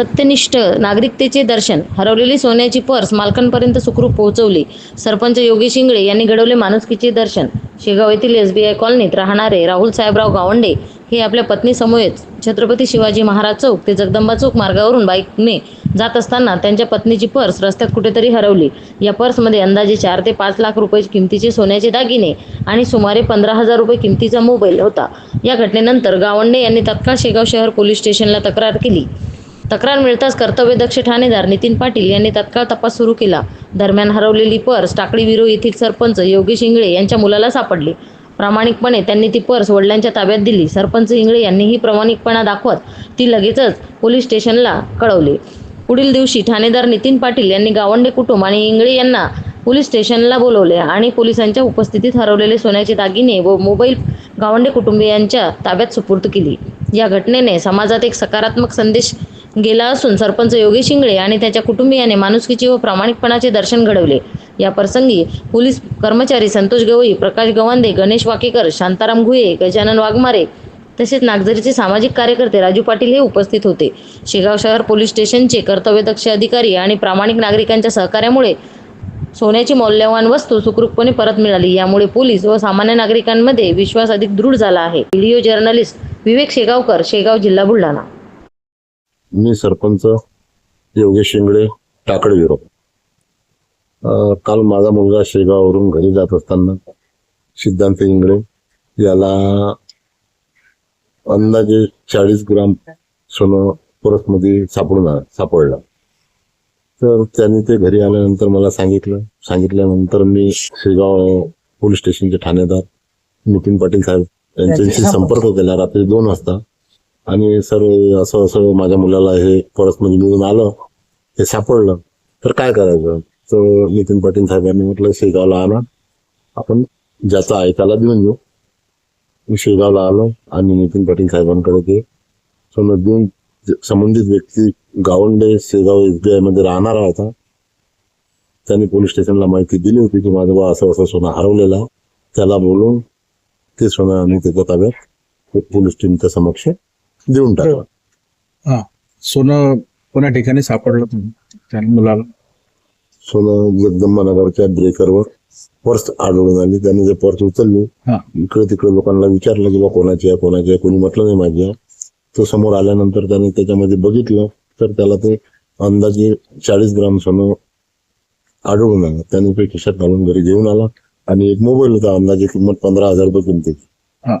सत्यनिष्ठ नागरिकतेचे दर्शन हरवलेली सोन्याची पर्स मालकांपर्यंत सुखरूप पोहोचवली. सरपंच योगेश इंगळे यांनी घडवले माणुसकीचे दर्शन. शेगाव येथील एस बी आय कॉलनीत राहणारे राहुल साहेबराव गावंडे हे आपल्या पत्नीसमोरच छत्रपती शिवाजी महाराज चौक ते जगदंबा चौक मार्गावरून बाईकने जात असताना त्यांच्या पत्नीची पर्स रस्त्यात कुठेतरी हरवली. या पर्समध्ये अंदाजे चार ते पाच लाख रुपये किमतीचे सोन्याचे दागिने आणि सुमारे पंधरा हजार रुपये किमतीचा मोबाईल होता. या घटनेनंतर गावंडे यांनी तत्काळ शेगाव शहर पोलीस स्टेशनला तक्रार केली. तक्रार मिळताच कर्तव्यदक्ष ठाणेदार नितीन पाटील यांनी तत्काळ तपास सुरू केला. दरम्यान हरवलेली पर्स टाकळी विरो येथील सरपंच योगेश इंगळे यांच्या मुलाला सापडली. प्रामाणिकपणे त्यांनी ती पर्स वडिलांच्या ताब्यात दिली. सरपंच इंगळे यांनीही प्रामाणिकपणा दाखवत ती लगेचच पोलीस स्टेशनला कळवले. पुढील दिवशी ठाणेदार नितीन पाटील यांनी गावंडे कुटुंब आणि इंगळे यांना पोलीस स्टेशनला बोलवले आणि पोलिसांच्या उपस्थितीत हरवलेले सोन्याचे दागिने व मोबाईल गावंडे कुटुंबियांच्या ताब्यात सुपूर्द केली. या घटनेने समाजात एक सकारात्मक संदेश गेला असून सरपंच योगेश शिंगळे आणि त्याच्या कुटुंबियाने माणुसकीचे व प्रामाणिकपणाचे दर्शन घडवले. या प्रसंगी पोलीस कर्मचारी संतोष गवई प्रकाश गवांदे गणेश वाकेकर शांताराम घुये गजानन वाघमारे तसेच नागझरीचे सामाजिक कार्यकर्ते राजू पाटील हे उपस्थित होते. शेगाव शहर पोलीस स्टेशनचे कर्तव्यदक्ष अधिकारी आणि प्रामाणिक नागरिकांच्या सहकार्यामुळे सोन्याची मौल्यवान वस्तू सुखरूपपणे परत मिळाली. यामुळे पोलीस व सामान्य नागरिकांमध्ये विश्वास अधिक दृढ झाला आहे. व्हिडिओ जर्नलिस्ट विवेक शेगावकर शेगाव जिल्हा बुलढाणा. मी सरपंच योगेश शिंगडे टाकळे विरो अं, काल माझा मुलगा शेगाववरून घरी जात असताना सिद्धांत इंगळे याला अंदाजे चाळीस ग्राम सोनं परसमध्ये सापडून सापडलं. तर त्यांनी ते घरी आल्यानंतर मला सांगितलं सांगितल्यानंतर मी शेगाव पोलीस स्टेशनचे ठाणेदार नितीन पाटील साहेब यांच्याशी संपर्क केला रात्री दोन वाजता. आणि सर असं असं माझ्या मुलाला हे परत म्हणजे मिळून आलं हे सापडलं. तर काय करायचं? तर नितीन पाटील साहेबांनी म्हटलं शेगावला आणा. आपण ज्याचा ऐकायला देऊन घेऊ मी शेगावला आलो आणि नितीन पाटील साहेबांकडे ते सोनं देऊन संबंधित व्यक्ती गावंडे शेगाव एस बी मध्ये राहणारा होता. त्यांनी पोलीस स्टेशनला माहिती दिली होती की माझं बा असं असं सोनं हरवलेला त्याला बोलून ते सोनं आम्ही त्याच्या ताब्यात. पोलीस टीमच्या समक्ष देऊन टाकलं. हा. सोनं कोण्या ठिकाणी सापडलं तुम्ही? त्या मुलाला? सोनं जगदंबानगरच्या ब्रेकरवर पर्स आढळून आली. त्याने जे पर्स उचलली हा. इकडे तिकडे लोकांना विचारलं की बा कोणाची आहे कोणाची आहे? कोणी म्हटलं नाही माझी आहे. तो समोर आल्यानंतर त्याने त्याच्यामध्ये बघितलं तर त्याला ते अंदाजे चाळीस ग्राम सोनं आढळून आलं. त्याने ते खिशात घालून घरी घेऊन आला आणि एक मोबाईल होता अंदाजे किंमत पंधरा हजार रुपये किमतीची हा.